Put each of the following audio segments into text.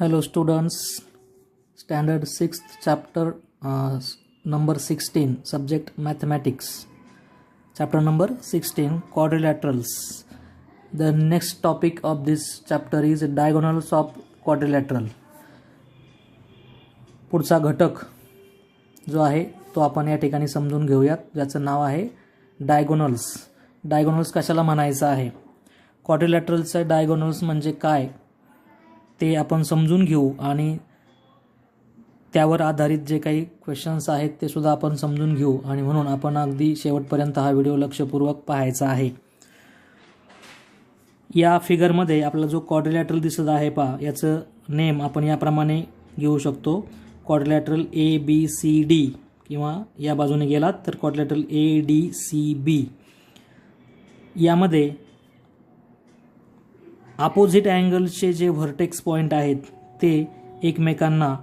Hello students standard six chapter number sixteen subject mathematics chapter number sixteen quadrilaterals the next topic of this chapter is diagonals of quadrilateral पुढचा घटक जो आहे तो आपण या ठिकाणी समजून घेऊयात. ज्याचं नाव आहे डायगोनल्स डायगोनल्स कशाला म्हणायचं आहे? क्वाड्रिलॅटरल्सचे डायगोनल्स म्हणजे काय? ते आपण समजून घेऊ आणि त्यावर आधारित जे काही क्वेश्चन्स आहेत ते सुद्धा आपण समजून घेऊ आणि म्हणून आपण अगदी शेवटपर्यंत हा व्हिडिओ लक्षपूर्वक पाहायचा आहे. या फिगरमध्ये आपला जो कॉर्डिलॅटरल दिसत आहे पा याचं नेम आपण याप्रमाणे घेऊ शकतो. कॉर्डिलॅटरल ए बी सी डी किंवा या बाजूने गेलात तर कॉर्डिलॅटरल ए डी सी बी यामध्ये अपोजिट अँगलचे जे व्हर्टेक्स पॉईंट आहेत ते एकमेकांना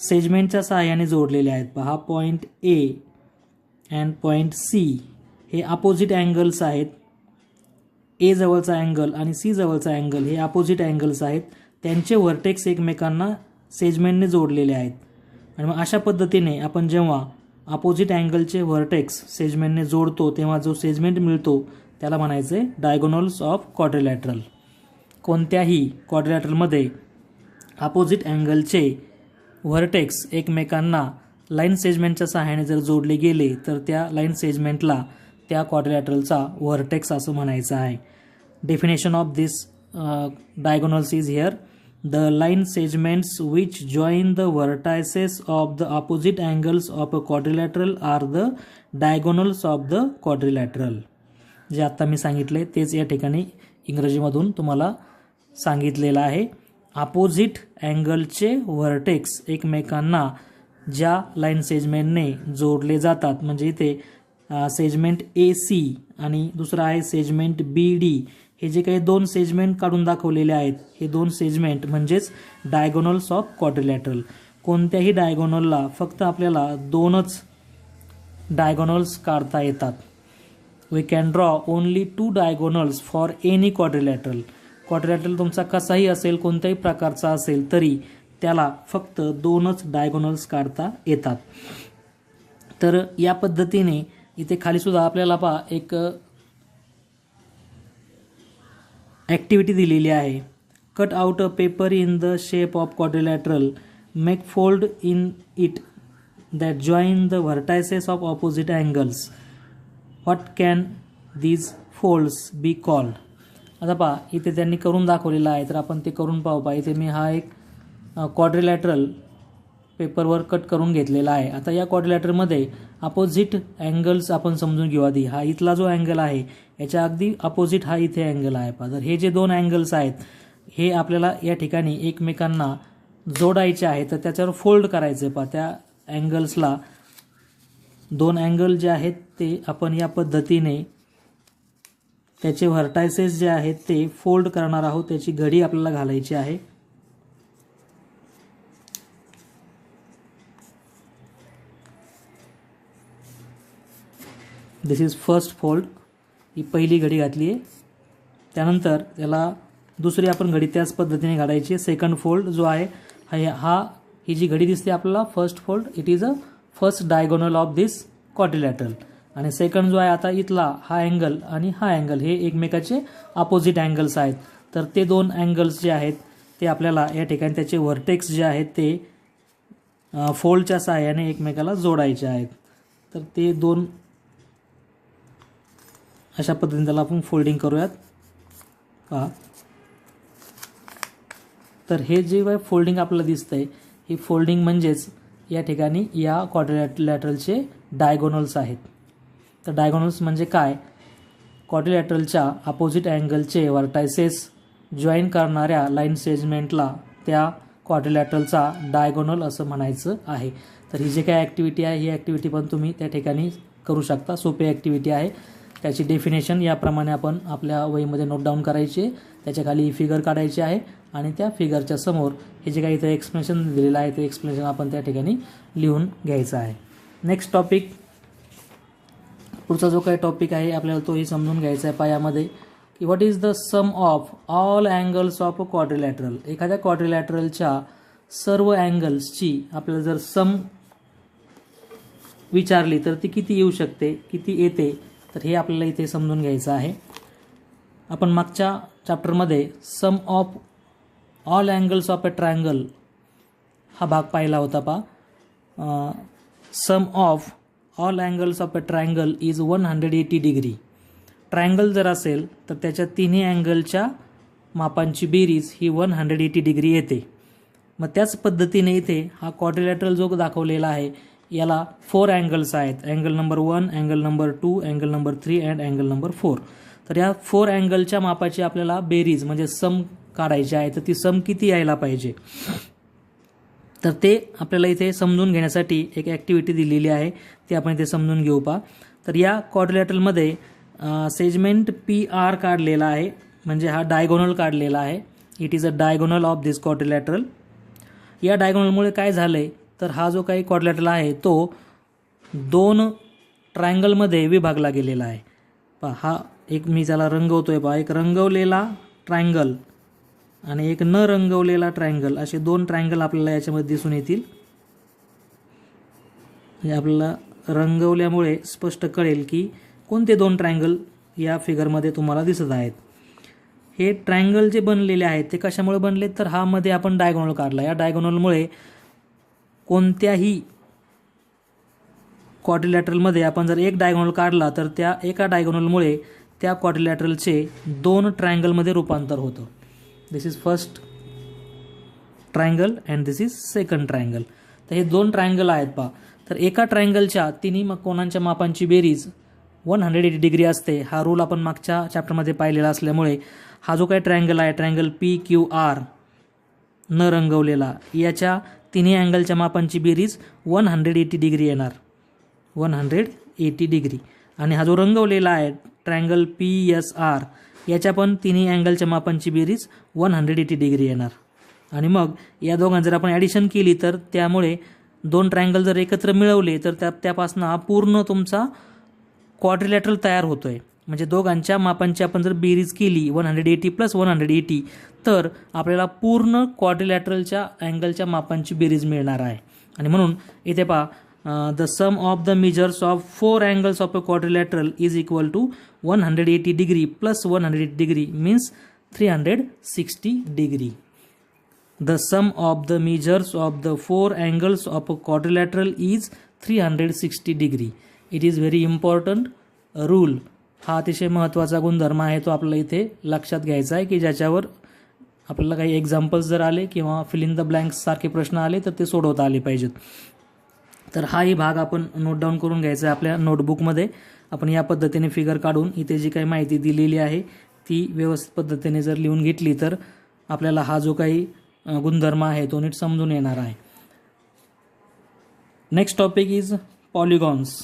सेजमेंटच्या सहाय्याने जोडलेले आहेत. पहा point A and point C हे अपोजिट अँगल्स आहेत. ए जवळचा अँगल आणि सी जवळचा अँगल हे अपोजिट अँगल्स आहेत. त्यांचे व्हर्टेक्स एकमेकांना सेजमेंटने जोडलेले आहेत. आणि मग अशा पद्धतीने आपण जेव्हा अपोजिट अँगलचे व्हर्टेक्स सेजमेंटने जोडतो तेव्हा जो सेजमेंट मिळतो त्याला म्हणायचे डायगोनल्स ऑफ क्वाड्रिलॅटरल कोणत्याही क्वाड्रिलॅटरलमध्ये अपोजिट अँगलचे व्हर्टेक्स एकमेकांना लाईन सेजमेंटच्या सहाय्याने जर जोडले गेले तर त्या लाईन सेजमेंटला त्या क्वाड्रिलॅटरलचा व्हर्टेक्स असं म्हणायचं आहे. Definition of this diagonals is here the line segments which join the vertices of the opposite angles of a quadrilateral are the diagonals of the quadrilateral जे आत्ता मी सांगितले तेच या ठिकाणी इंग्रजीमधून तुम्हाला सांगितलेलं आहे. अपोजिट अँगलचे व्हर्टेक्स एकमेकांना ज्या लाईन सेजमेंटने जोडले जातात म्हणजे इथे सेजमेंट ए सी आणि दुसरं आहे सेजमेंट बी डी हे जे काही दोन सेजमेंट काढून दाखवलेले आहेत हे दोन सेजमेंट म्हणजेच डायगोनल्स ऑफ क्वाड्रिलॅटरल कोणत्याही डायगोनलला फक्त आपल्याला दोनच डायगोनल्स काढता येतात. We can draw only two diagonals for any quadrilateral quadrilateral तुमचा कसाही असेल कोणत्याही प्रकारचा असेल तरी त्याला फक्त दोनच डायगोनल्स काढता येतात. तर या पद्धतीने इथे खालीसुद्धा आपल्याला पा एक ॲक्टिव्हिटी दिलेली आहे. Cut out a paper in the shape of quadrilateral make fold in it that join the vertices of opposite angles what can these folds be called आता पहा इथे त्यांनी करून दाखवलेलं आहे तर आपण ते करून पाहू पहा. इथे मी हा एक क्वाड्रिलॅटरल पेपरवर कट करून घेतलेला आहे. आता या क्वाड्रिलॅटरमध्ये अपोजिट अँगल्स आपण समजून घेऊ आधी. हा इथला जो अँगल आहे याच्या अगदी अपोजिट हा इथे अँगल आहे पहा. तर हे जे दोन अँगल्स आहेत हे आपल्याला या ठिकाणी एकमेकांना जोडायचे आहे तर त्याच्यावर फोल्ड करायचं पहा त्या अँगल्सला दोन अँगल जे आहेत ते आपण या पद्धतीने त्याचे व्हर्टायसेस जे आहेत ते फोल्ड करणार आहोत त्याची घडी आपल्याला घालायची आहे. दिस इज फर्स्ट फोल्ड ही पहिली घडी घातली आहे. त्यानंतर त्याला दुसरी आपण घडी त्याच पद्धतीने घालायची आहे. सेकंड फोल्ड जो आहे हा हा ही जी घडी दिसते आपल्याला first fold it is a first diagonal of this quadrilateral आणि सेकंड जो आहे आता इथला हा अँगल आणि हा अँगल हे एकमेकाचे अपोजिट अँगल्स आहेत. तर ते दोन अँगल्स जे आहेत ते आपल्याला या ठिकाणी त्याचे व्हर्टेक्स जे आहेत ते फोल्डच्या सहाय्याने एकमेकाला जोडायचे आहेत. तर ते दोन अशा पद्धतीने त्याला आपण फोल्डिंग करूयात. पहा. तर हे जे काय फोल्डिंग आपल्याला दिसतंय हे फोल्डिंग म्हणजेच या ठिकाणी या क्वाड्रिलॅटरलचे डायगोनल्स आहेत. तर डायगोनल्स म्हणजे काय? क्वाड्रिलॅटरलच्या अपोजिट अँगलचे वर्टायसेस जॉईन करणाऱ्या लाईन सेजमेंटला त्या क्वाड्रिलॅटरलचा डायगोनल असं म्हणायचं आहे. तर ही जे काय ॲक्टिव्हिटी आहे ही ॲक्टिव्हिटी पण तुम्ही त्या ठिकाणी करू शकता. सोपी ॲक्टिव्हिटी आहे. त्याची डेफिनेशन याप्रमाणे आपण आपल्या वहीमध्ये नोट डाऊन करायची. त्याच्याखाली त्याच्याखाली फिगर काढायची आहे. आणि त्या फिगरच्या समोर हे जे काही इथं एक्सप्लेनेशन दिलेलं आहे ते एक्सप्लेनेशन आपण त्या ठिकाणी लिहून घ्यायचं आहे. नेक्स्ट टॉपिक पुढचा जो काही टॉपिक आहे आपल्याला तोही समजून घ्यायचा आहे पायामध्ये की what is the sum of all angles of a quadrilateral एखाद्या क्वाड्रिलॅटरलच्या सर्व अँगल्सची आपल्याला जर सम विचारली तर ती किती येऊ शकते किती येते तर हे आपल्याला इथे समजून घ्यायचं आहे. आपण मागच्या चॅप्टरमध्ये sum of all angles of a triangle हा भाग पाहिला होता पा sum of all angles of a triangle is one hundred eighty degree triangle जर असेल तर त्याच्या तिन्ही अँगलच्या मापांची बेरीज ही वन हंड्रेड एटी डिग्री येते. मग त्याच पद्धतीने इथे हा क्वाड्रिलॅटरल जो दाखवलेला आहे याला फोर अँगल्स आहेत. Angle number one angle number two angle number three and angle number four तर या फोर अँगलच्या मापाची आपल्याला बेरीज म्हणजे सम काढायची आहे तर ती सम किती यायला पाहिजे? तर ते आपल्याला इथे समजून घेण्यासाठी एक ॲक्टिव्हिटी दिलेली आहे ती आपण इथे समजून घेऊ पा तर या क्वाड्रिलॅटरलमध्ये सेजमेंट पी आर काढलेला आहे म्हणजे हा डायगोनल काढलेला आहे. It is a diagonal of this quadrilateral या डायगोनलमुळे काय झालं आहे तर हा जो काही क्वाड्रिलॅटरल आहे तो दोन ट्रायंगलमध्ये विभागला गेलेला आहे. पा हा एक मी त्याला रंगवतो आहे पा एक रंगवलेला ट्रायंगल आणि एक न रंगवलेला ट्रायंगल असे दोन ट्रायंगल आपल्याला याच्यामध्ये दिसून येतील. हे आपल्याला रंगवल्यामुळे स्पष्ट कळेल की कोणते दोन ट्रायंगल या फिगरमध्ये तुम्हाला दिसत आहेत. हे ट्रायंगल जे बनलेले आहेत ते कशामुळे बनले? तर हा मध्ये आपण डायगोनल काढला. या डायगोनलमुळे कोणत्याही क्वाड्रिलॅटरलमध्ये आपण जर एक डायगोनल काढला तर त्या एका डायगोनलमुळे त्या क्वाड्रिलॅटरलचे दोन ट्रायंगलमध्ये रूपांतर होतं. This is first triangle and this is second triangle तर हे दोन ट्रायंगल आहेत पहा. तर एका ट्रायंगलच्या तिन्ही मग कोणांच्या मापांची बेरीज वन हंड्रेड एटी डिग्री असते. हा रूल आपण मागच्या चॅप्टरमध्ये पाहिलेला असल्यामुळे हा जो काही ट्रायंगल आहे ट्रायंगल पी क्यू आर न रंगवलेला याच्या तिन्ही अँगलच्या मापांची बेरीज वन हंड्रेड एटी डिग्री येणार. वन हंड्रेड एटी डिग्री आणि हा जो रंगवलेला आहे ट्रायंगल पी एस आर याच्या पण तिन्ही अँगलच्या मापांची बेरीज वन हंड्रेड एटी डिग्री येणार. आणि मग या दोघांना जर आपण ॲडिशन केली तर त्यामुळे दोन ट्रायंगल जर एकत्र मिळवले तर त्या त्यापासून हा पूर्ण तुमचा क्वाड्रिलॅटरल तयार होतो आहे म्हणजे दोघांच्या मापांची आपण जर बेरीज केली one hundred eighty plus one hundred eighty तर आपल्याला पूर्ण क्वाड्रिलॅटरलच्या अँगलच्या मापांची बेरीज मिळणार आहे. आणि म्हणून इथे पहा the sum of the measures of four angles of a quadrilateral is equal to one hundred eighty degree plus one hundred eighty degree means three hundred sixty degree The sum of the measures of the four angles of a quadrilateral is 360 degree. It is very important rule. हा अतिशय महत्त्वाचा गुणधर्म आहे तो आपल्याला इथे लक्षात घ्यायचा आहे की ज्याच्यावर आपल्याला काही एक्झाम्पल्स जर आले किंवा फिल इन द ब्लँक्स सारखे प्रश्न आले तर ते सोडवता आले पाहिजेत तर हाही भाग आपण नोट डाऊन करून घ्यायचा आहे आपल्या नोटबुकमध्ये आपण या पद्धतीने फिगर काढून इथे जी काही माहिती दिलेली आहे ती व्यवस्थित पद्धतीने जर लिहून घेतली तर आपल्याला हा जो काही गुणधर्म आहे तो नीट समजून येणार आहे. नेक्स्ट टॉपिक इज पॉलिगॉन्स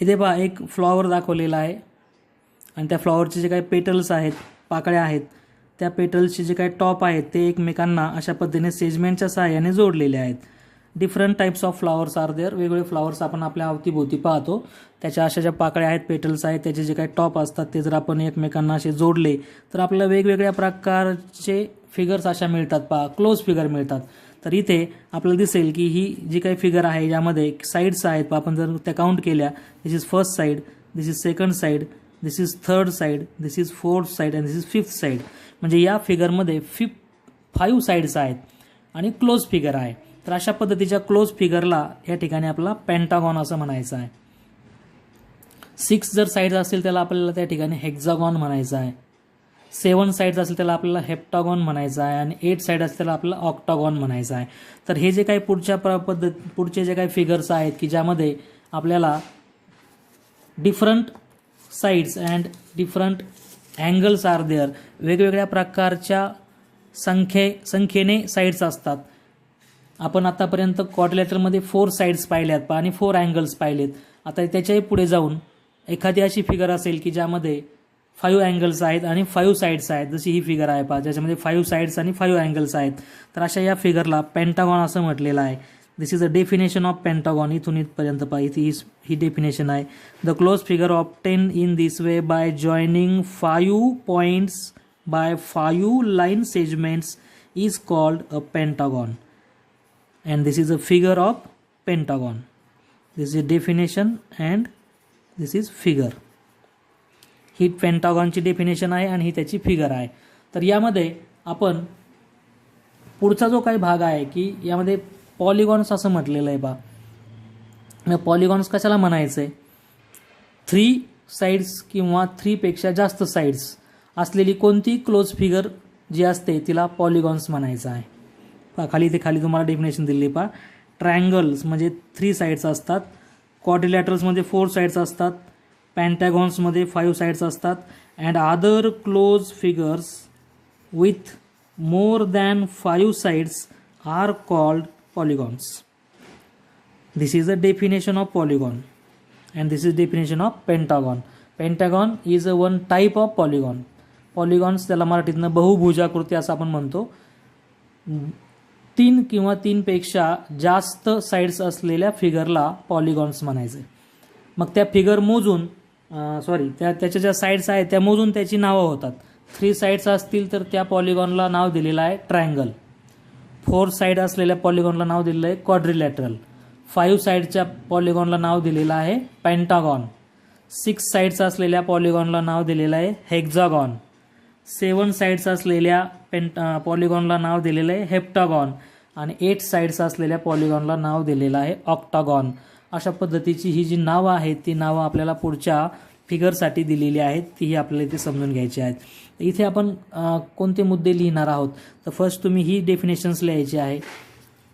इथे पहा एक फ्लॉवर दाखवलेला आहे. आणि त्या फ्लॉवरचे जे काही पेटल्स आहेत पाकळ्या आहेत त्या पेटल्सचे जे काही टॉप आहेत ते एकमेकांना अशा पद्धतीने सेजमेंटच्या सहाय्याने जोडलेले आहेत. Different types of flowers are there वेगवेगळे फ्लावर्स आपण आपल्या अवतीभोवती पाहतो. त्याच्या अशा ज्या पाकळ्या आहेत पेटल्स आहेत त्याचे जे काही टॉप असतात ते जर आपण एकमेकांना असे जोडले तर आपल्याला वेगवेगळ्या प्रकारचे फिगर्स अशा मिळतात पा क्लोज फिगर मिळतात. तर इथे आपल्याला दिसेल की ही जी काही फिगर आहे यामध्ये साईड्स आहेत. आपण जर त्या काउंट केल्या this is first side this is second side this is third side this is fourth side and this is fifth side म्हणजे या फिगरमध्ये फिफ फाईव्ह साईड्स आहेत आणि क्लोज फिगर आहे. तर अशा पद्धतीच्या क्लोज फिगरला या ठिकाणी आपला पेंटागॉन असं म्हणायचं आहे. सिक्स जर साईड्स असतील त्याला आपल्याला त्या ठिकाणी हेक्झागॉन म्हणायचं आहे. सेवन साईड्स असेल त्याला आपल्याला हेप्टागॉन म्हणायचं आहे आणि एट साईड असेल त्याला आपल्याला ऑक्टागॉन म्हणायचं आहे. तर हे जे काही पुढच्या प्र पद्धत पुढचे जे काही फिगर्स आहेत की ज्यामध्ये आपल्याला different sides and different angles are there वेगवेगळ्या प्रकारच्या संख्ये संख्येने साईड्स असतात. आपण आतापर्यंत क्वाड्रिलॅटरमध्ये फोर साईड्स पाहिल्यात आणि फोर अँगल्स पाहिलेत. आता त्याच्याही पुढे जाऊन एखादी अशी फिगर असेल की ज्यामध्ये फाईव्ह अँगल्स आहेत आणि फाईव्ह साईड्स आहेत. जशी ही फिगर आहे पहा ज्याच्यामध्ये फाईव्ह साईड्स आणि फाईव्ह अँगल्स आहेत. तर अशा या फिगरला पेंटागॉन असं म्हटलेलं आहे. This is a definition of pentagon इथून इथपर्यंत पा इथे ही ही डेफिनेशन आहे. The close figure obtained in this way by joining five points by five line segments is called a pentagon and this is a figure of pentagon this is definition and this is figure ही पेंटागॉनची definition आहे आणि ही त्याची figure आहे. तर यामध्ये आपण पुढचा जो काही भाग आहे की यामध्ये पॉलिगॉन्स असं म्हटलेलं आहे बा. पॉलिगॉन्स कशाला म्हणायचं आहे थ्री साईड्स किंवा थ्रीपेक्षा जास्त साईड्स असलेली कोणती क्लोज फिगर जी असते तिला पॉलिगॉन्स म्हणायचं आहे. पहा खाली ते खाली तुम्हाला डेफिनेशन दिली पहा. ट्रायंगल्स म्हणजे थ्री साईड्स असतात. क्वाड्रिलॅटरल्समध्ये फोर साईड्स असतात. पॅन्टॅगॉन्समध्ये फाईव्ह साईड्स असतात. And other close figures with more than five sides are called polygons. This is the definition of polygon and this is definition of pentagon. Pentagon is a one type of polygon. Polygons त्याला मराठीतनं बहुभुजाकृती असं आपण म्हणतो. तीन किंवा तीनपेक्षा जास्त sides असलेल्या फिगरला polygons म्हणायचे. मग त्या फिगर मोजून सॉरी त्या त्याच्या ज्या साईड्स आहेत त्या मोजून त्याची नावं होतात. थ्री साईड्स असतील तर त्या पॉलिगॉनला नाव दिलेलं आहे ट्रायंगल फोर साईड असलेल्या पॉलिगॉनला नाव दिलेलं आहे क्वाड्रिलॅटरल फाईव्ह साईडच्या पॉलिगॉनला नाव दिलेलं आहे पेंटागॉन सिक्स साईड्स असलेल्या पॉलिगॉनला नाव दिलेलं आहे हेक्झागॉन सेवन साईड्स असलेल्या पेन पॉलिगॉनला नाव दिलेलं आहे हेप्टागॉन आणि एट साईड्स असलेल्या पॉलिगॉनला नाव दिलेलं आहे ऑक्टागॉन अशा पद्धतीची ही जी नावं आहेत ती नावं आपल्याला पुढच्या फिगरसाठी दिलेली आहेत तीही आपल्याला इथे समजून घ्यायची आहेत. इथे आपण कोणते मुद्दे लिहिणार आहोत? तर फर्स्ट तुम्ही ही डेफिनेशन्स लिहायची आहे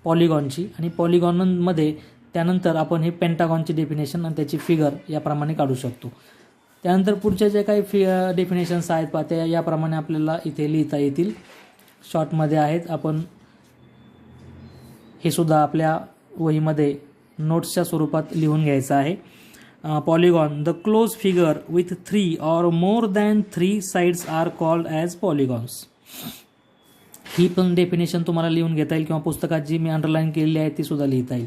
पॉलिगॉनची आणि पॉलिगॉनमध्ये त्यानंतर आपण हे पेंटागॉनची डेफिनेशन आणि त्याची फिगर याप्रमाणे काढू शकतो. त्यानंतर पुढच्या जे काही फि डेफिनेशन्स आहेत पा त्या याप्रमाणे आपल्याला इथे लिहिता येतील. शॉर्टमध्ये आहेत आपण हे सुद्धा आपल्या वहीमध्ये नोट्सच्या स्वरूपात लिहून घ्यायचं आहे. Polygon the close figure with three or more than three sides are called as polygons ही पण डेफिनेशन तुम्हाला लिहून घेता येईल किंवा पुस्तकात जी मी अंडरलाईन केलेली आहे ती सुद्धा लिहिता येईल.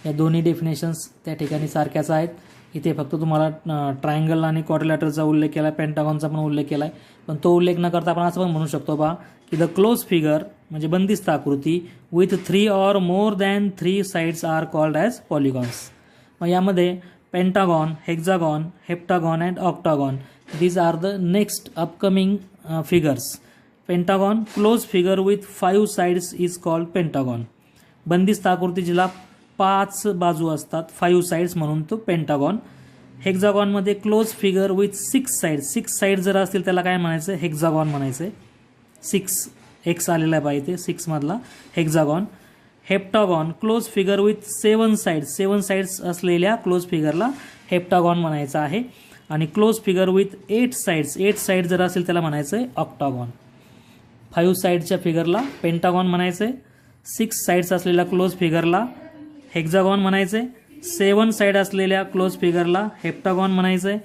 या दोन्ही डेफिनेशन्स त्या ठिकाणी सारख्याच आहेत. इथे फक्त तुम्हाला uh, ट्रायंगल आणि क्वाड्रिलॅटरचा उल्लेख केला आहे पेंटागॉनचा पण उल्लेख केला आहे पण तो उल्लेख न करता आपण असं पण म्हणू शकतो बा की द क्लोज फिगर म्हणजे बंदिस्त आकृती with three or more than three sides are called as polygons मग यामध्ये pentagon hexagon heptagon and octagon these are the next upcoming figures pentagon close figure with five sides is called pentagon बंदिस्त आकृती जिला पाच बाजू असतात five sides म्हणून तो pentagon हेक्झागॉनमध्ये close figure with six side six side जर असतील त्याला काय म्हणायचं? हेक्झागॉन म्हणायचं. सिक्स एक्स आलेला आहे पाहिजे सिक्समधला hexagon heptagon close figure with seven sides seven sides असलेल्या क्लोज फिगरला हेप्टागॉन म्हणायचं आहे. आणि close figure with eight sides eight side जर असेल त्याला म्हणायचं आहे ऑक्टागॉन फाईव्ह साईडच्या फिगरला पेंटागॉन म्हणायचं आहे. सिक्स साईड्स असलेल्या क्लोज फिगरला हेक्झागॉन म्हणायचं आहे. सेवन साईड असलेल्या क्लोज फिगरला हेप्टागॉन म्हणायचं आहे.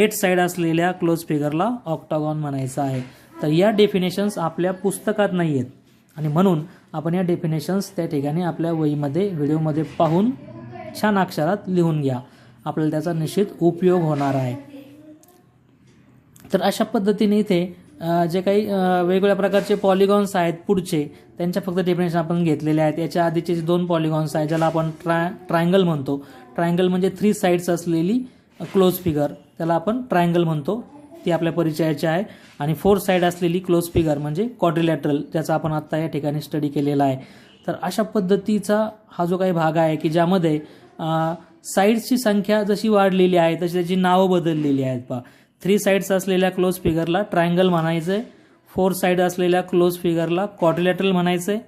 एट साईड असलेल्या क्लोज फिगरला ऑक्टागॉन म्हणायचं आहे. तर या डेफिनेशन्स आपल्या पुस्तकात नाही आहेत आणि म्हणून आपण या डेफिनेशन्स त्या ठिकाणी आपल्या वहीमध्ये व्हिडिओमध्ये पाहून छान अक्षरात लिहून घ्या. आपल्याला त्याचा निश्चित उपयोग होणार आहे. तर अशा पद्धतीने इथे जे काही वेगवेगळ्या प्रकारचे पॉलिगॉन्स आहेत पुढचे त्यांच्या फक्त डेफिनेशन आपण घेतलेले आहेत. याच्या आधीचे जे दोन पॉलिगॉन्स आहेत ज्याला आपण ट्राय ट्रायंगल म्हणतो. ट्रायंगल म्हणजे थ्री साईड्स असलेली क्लोज फिगर त्याला आपण ट्रायंगल म्हणतो. ती आपल्या परिचयाची आहे. आणि फोर साईड असलेली क्लोज फिगर म्हणजे क्वाड्रिलॅटरल ज्याचा आपण आत्ता या ठिकाणी स्टडी केलेला आहे. तर अशा पद्धतीचा हा जो काही भाग आहे की ज्यामध्ये साईड्सची संख्या जशी वाढलेली आहे तशी त्याची नावं बदललेली आहेत पा थ्री साईड्स असलेल्या क्लोज फिगरला ट्रायंगल म्हणायचं आहे फोर साईड असलेल्या क्लोज फिगरला क्वाड्रिलॅटरल म्हणायचं आहे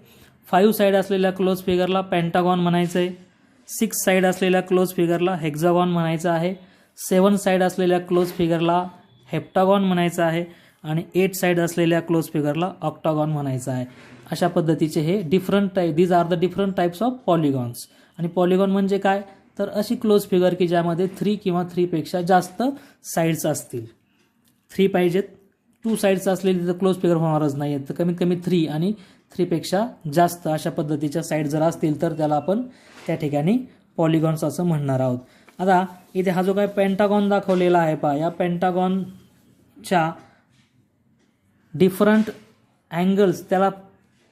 फाईव्ह साईड असलेल्या क्लोज फिगरला पॅन्टागॉन म्हणायचं आहे सिक्स साईड असलेल्या क्लोज फिगरला हेक्झागॉन म्हणायचं आहे. सेवन साईड असलेल्या क्लोज फिगरला हेप्टागॉन म्हणायचं आहे आणि एट साईड असलेल्या क्लोज फिगरला ऑक्टागॉन म्हणायचं आहे. अशा पद्धतीचे हे different type these are the different types of polygons आणि पॉलिगॉन म्हणजे काय? तर अशी क्लोज फिगर की ज्यामध्ये थ्री किंवा थ्रीपेक्षा जास्त साईड्स असतील. थ्री पाहिजेत. टू साईड्स असलेली तर क्लोज फिगर होणारच नाही आहेत तर कमीत कमी थ्री आणि थ्रीपेक्षा जास्त अशा पद्धतीच्या साईड जर असतील तर त्याला आपण त्या ठिकाणी पॉलिगॉन्स असं म्हणणार आहोत. आता इथे हा जो काय पेंटागॉन दाखवलेला आहे पहा या पेंटागॉन च्या डिफरंट अँगल्स त्याला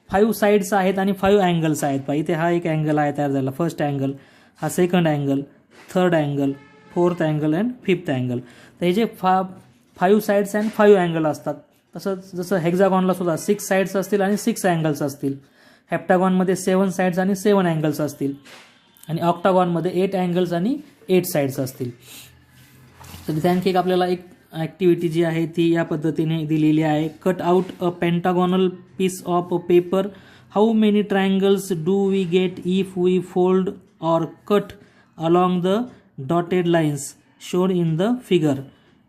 फाईव्ह साईड्स आहेत आणि फाईव्ह अँगल्स आहेत. पहा इथे हा एक अँगल आहे तयार झाला फर्स्ट अँगल हा second angle third angle fourth angle and fifth angle तर हे जे फा five sides and five angle असतात. तसंच जसं हेक्झागॉनला सुद्धा सिक्स साईड्स असतील आणि सिक्स अँगल्स असतील. हेप्टागॉनमध्ये सेवन साईड्स आणि सेवन अँगल्स असतील. आणि ऑक्टागॉनमध्ये एट अँगल्स आणि एट साईड्स असतील. तर तिथे आणखी एक आपल्याला एक ॲक्टिव्हिटी जी आहे ती या पद्धतीने दिलेली आहे. Cut out a pentagonal piece of a paper how many triangles do we get if we fold or cut along the dotted lines showed in the figure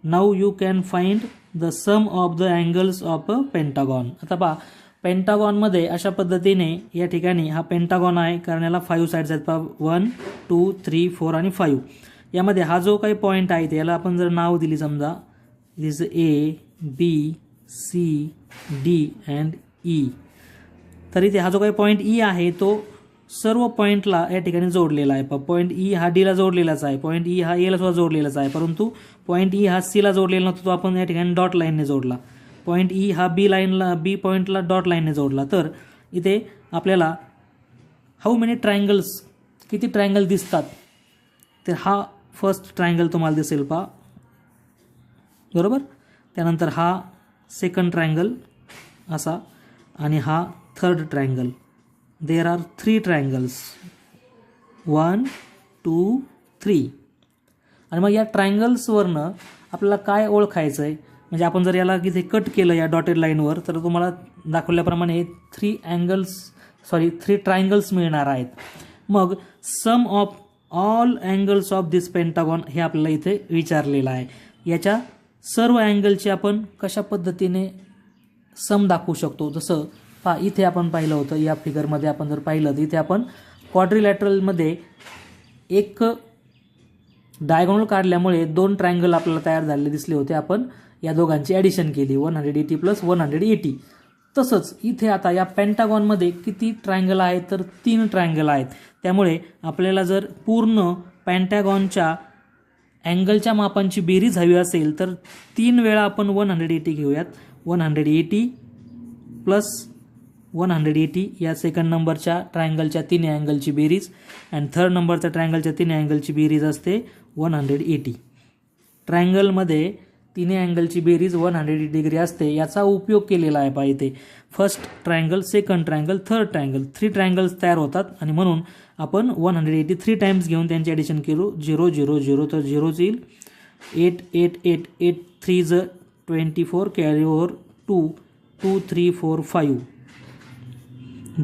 now you can find the sum of the angles of a pentagon आता पहा पेंटागॉनमध्ये अशा पद्धतीने या ठिकाणी हा pentagon आहे. कारण याला फाईव्ह साईड्स आहेत पहा. वन टू थ्री फोर आणि फाईव्ह यामध्ये हा जो काही पॉईंट आहे याला आपण जर नाव दिली समजा this A B C D and E तर इथे हा जो काही पॉईंट ई e आहे तो सर्व पॉईंटला या ठिकाणी जोडलेला आहे. पॉईंट ई e हा डीला जोडलेलाच आहे. पॉईंट ई e हा एला सुद्धा जोडलेलाच आहे. परंतु पॉईंट ई हा सीला जोडलेला नव्हता तो आपण या ठिकाणी डॉट लाईनने जोडला. पॉईंट ई हा बी लाईनला बी पॉईंटला डॉट लाईनने जोडला. तर इथे आपल्याला हाऊ मेनी ट्रायंगल्स किती ट्रायंगल दिसतात? तर हा फर्स्ट ट्रायंगल तुम्हाला दिसेल पहा. बरोबर? त्यानंतर हा सेकंड ट्रायंगल असा आणि हा third triangle there are three triangles one two three आणि मग या ट्रायंगल्सवरनं आपल्याला काय ओळखायचं आहे म्हणजे आपण जर याला इथे कट केलं या डॉटेड लाईनवर तर तुम्हाला दाखवल्याप्रमाणे three angles sorry three triangles मिळणार आहेत. मग sum of all angles of this pentagon हे आपल्याला इथे विचारलेलं आहे. याच्या सर्व अँगलची आपण कशा पद्धतीने सम दाखवू शकतो? जसं पा इथे आपण पाहिलं होतं या फिगरमध्ये आपण जर पाहिलं तर इथे आपण क्वाड्रिलॅटरलमध्ये एक डायगोनल काढल्यामुळे दोन ट्रायंगल आपल्याला तयार झालेले दिसले होते. आपण या दोघांची ॲडिशन केली one hundred eighty plus one hundred eighty तसंच इथे आता या पॅन्टागॉनमध्ये किती ट्रायंगल आहेत? तर तीन ट्रायंगल आहेत. त्यामुळे आपल्याला जर पूर्ण पॅन्टॅगॉनच्या अँगलच्या मापांची बेरीज हवी असेल तर तीन वेळा आपण वन हंड्रेड एटी घेऊयात. One hundred eighty plus one hundred eighty या सेकंड नंबरच्या ट्रायंगलच्या तीन अँगलची बेरीज अँड थर्ड नंबरच्या ट्रायंगलच्या तीन अँगलची बेरीज असते वन हंड्रेड एटी. ट्रायंगलमध्ये तिन्ही अँगलची बेरीज वन हंड्रेड डिग्री असते याचा उपयोग केलेला आहे पाहिजे first triangle second triangle third triangle three triangles तयार होतात आणि म्हणून आपण one hundred eighty three times घेऊन त्यांचे ॲडिशन केलो. झिरो झिरो झिरो तर झिरोच येईल. Eight eight eight eight three ज twenty four carry over two two three four five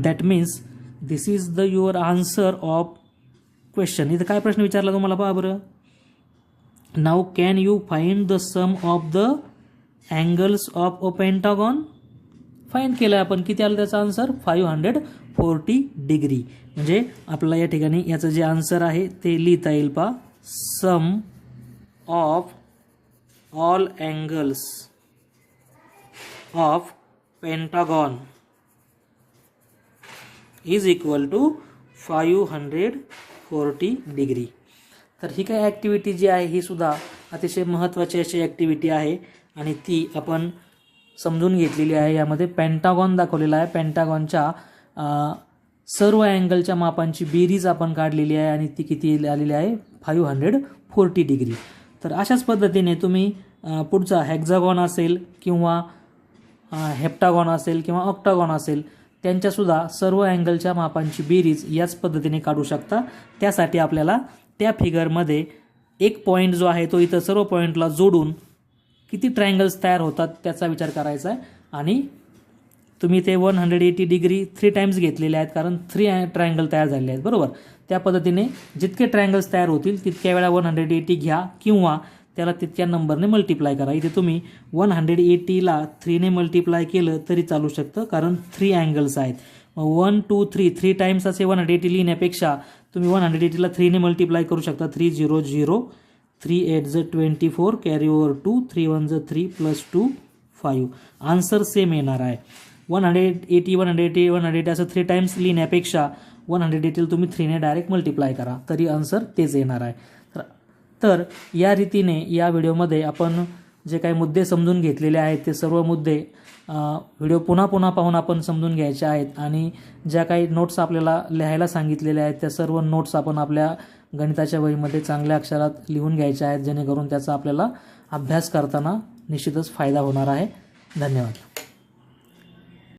that means this is the your answer of question इथं काय प्रश्न विचारला तुम्हाला पहा बरं. Now can you find the sum of the angles of a pentagon find केलं आपण. किती आलं त्याचा answer five hundred forty degree म्हणजे आपल्याला या ठिकाणी याचं जे आन्सर आहे ते लिहिता येईल पा sum of all angles of pentagon is equal to five hundred forty degree तर ही काय ॲक्टिव्हिटी जी आहे ही सुद्धा अतिशय महत्त्वाची अशी ॲक्टिव्हिटी आहे आणि ती आपण समजून घेतलेली आहे. यामध्ये पेंटागॉन दाखवलेला आहे. पेंटागॉनच्या सर्व अँगलच्या मापांची बेरीज आपण काढलेली आहे आणि ती किती आलेली आहे? फाईव्ह हंड्रेड फोर्टी डिग्री तर अशाच पद्धतीने तुम्ही पुढचा हॅक्झागॉन असेल किंवा हेप्टागॉन असेल किंवा ऑक्टागॉन असेल त्यांच्यासुद्धा सर्व अँगलच्या मापांची बेरीज याच पद्धतीने काढू शकता. त्यासाठी आपल्याला त्या फिगरमध्ये एक पॉईंट जो आहे तो इथं सर्व पॉईंटला जोडून किती ट्रायंगल्स तयार होतात त्याचा विचार करायचा आहे. आणि तुम्ही ते one hundred eighty degree three times घेतलेले आहेत कारण थ्री ट्रायंगल तयार झालेले आहेत बरोबर? त्या पद्धतीने जितके ट्रायंगल्स तयार होतील तितक्या वेळा वन हंड्रेड एटी घ्या किंवा त्याला तितक्या नंबरने मल्टिप्लाय करा. इथे तुम्ही वन हंड्रेड एटीला थ्रीने मल्टिप्लाय केलं तरी चालू शकतं कारण थ्री अँगल्स आहेत. मग one two three three times असे वन हंड्रेड एटी लिहिण्यापेक्षा तुम्ही वन हंड्रेड एटीला थ्रीने मल्टिप्लाय करू शकता. Three zero zero three eight ज twenty four carry over two three one ज three plus two five answer same येणार आहे. One hundred eighty one hundred eighty one hundred असं थ्री टाइम्स लिहिण्यापेक्षा वन हंड्रेड एटीला तुम्ही थ्रीने डायरेक्ट मल्टिप्लाय करा. तरी आन्सर तेच येणार आहे. तर या रीतीने या व्हिडिओमध्ये आपण जे काही मुद्दे समजून घेतलेले आहेत ते सर्व मुद्दे व्हिडिओ पुन्हा पुन्हा पाहून आपण समजून घ्यायचे आहेत आणि ज्या काही नोट्स आपल्याला लिहायला सांगितलेल्या आहेत त्या सर्व नोट्स आपण आपल्या गणिताच्या वहीमध्ये चांगल्या अक्षरात लिहून घ्यायच्या आहेत जेणेकरून त्याचा आपल्याला अभ्यास करताना निश्चितच फायदा होणार आहे. धन्यवाद.